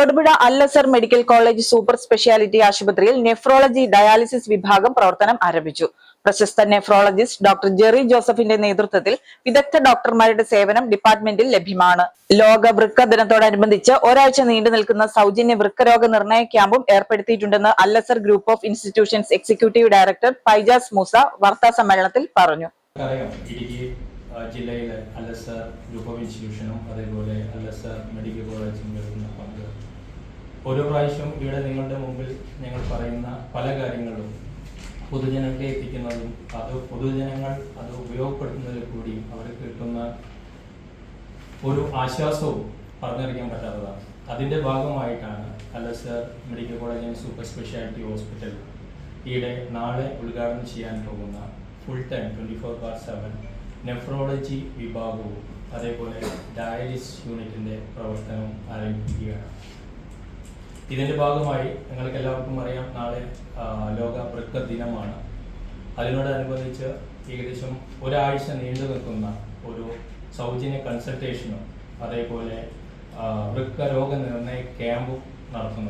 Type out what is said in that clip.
Thodupuzha Al Azhar medical college super speciality ആശുപത്രിയിൽ nephrology dialysis വിഭാഗം പ്രവർത്തനം ആരംഭിച്ചു. പ്രശസ്ത നെഫ്രോളജിസ്റ്റ് ഡോക്ടർ ജെറി ജോസഫിന്റെ നേതൃത്വത്തിൽ വിദഗ്ധ ഡോക്ടർമാരുടെ സേവനം ഡിപ്പാർട്ട്മെന്റിൽ ലഭ്യമാണ്. ലോക വൃക്ക ദിനത്തോടനുബന്ധിച്ച് ഒരാഴ്ച നീണ്ടു നിൽക്കുന്ന സൗജന്യ വൃക്കരോഗ നിർണയ ക്യാമ്പും ഏർപ്പെടുത്തിയിട്ടുണ്ടെന്ന് Al Azhar group of institutions executive director Faijas Moosa വാർത്താ സമ്മേളനത്തിൽ പറഞ്ഞു. ജില്ലയിലെ അല്ലസർ ഗ്രൂപ്പ് ഓഫ് ഇൻസ്റ്റിറ്റ്യൂഷനും അതേപോലെ അല്ലസർ മെഡിക്കൽ കോളേജും പങ്ക് ഓരോ പ്രാവശ്യവും ഇവിടെ നിങ്ങളുടെ മുമ്പിൽ ഞങ്ങൾ പറയുന്ന പല കാര്യങ്ങളും പൊതുജനങ്ങളെ എത്തിക്കുന്നതും അത് പൊതുജനങ്ങൾ അത് ഉപയോഗപ്പെടുത്തുന്നതിൽ കൂടി അവർക്ക് കിട്ടുന്ന ഒരു ആശ്വാസവും പറഞ്ഞറിയിക്കാൻ പറ്റാത്തതാണ്. അതിന്റെ ഭാഗമായിട്ടാണ് Al Azhar medical college and super speciality hospital ഈയിടെ നാളെ ഉദ്ഘാടനം ചെയ്യാൻ പോകുന്ന full time twenty four by seven nephrology വിഭാഗവും അതേപോലെ ഡയാലിസിസ് യൂണിറ്റിന്റെ പ്രവർത്തനവും ആരംഭിക്കുകയാണ്. ഇതിന്റെ ഭാഗമായി നിങ്ങൾക്ക് എല്ലാവർക്കും അറിയാം നാളെ ലോക വൃക്ക ദിനമാണ്. അതിനോടനുബന്ധിച്ച് ഏകദേശം ഒരാഴ്ച നീണ്ടു നിൽക്കുന്ന ഒരു സൗജന്യ കൺസൾട്ടേഷനും അതേപോലെ വൃക്ക രോഗ നിർണയ ക്യാമ്പും നടത്തുന്നു.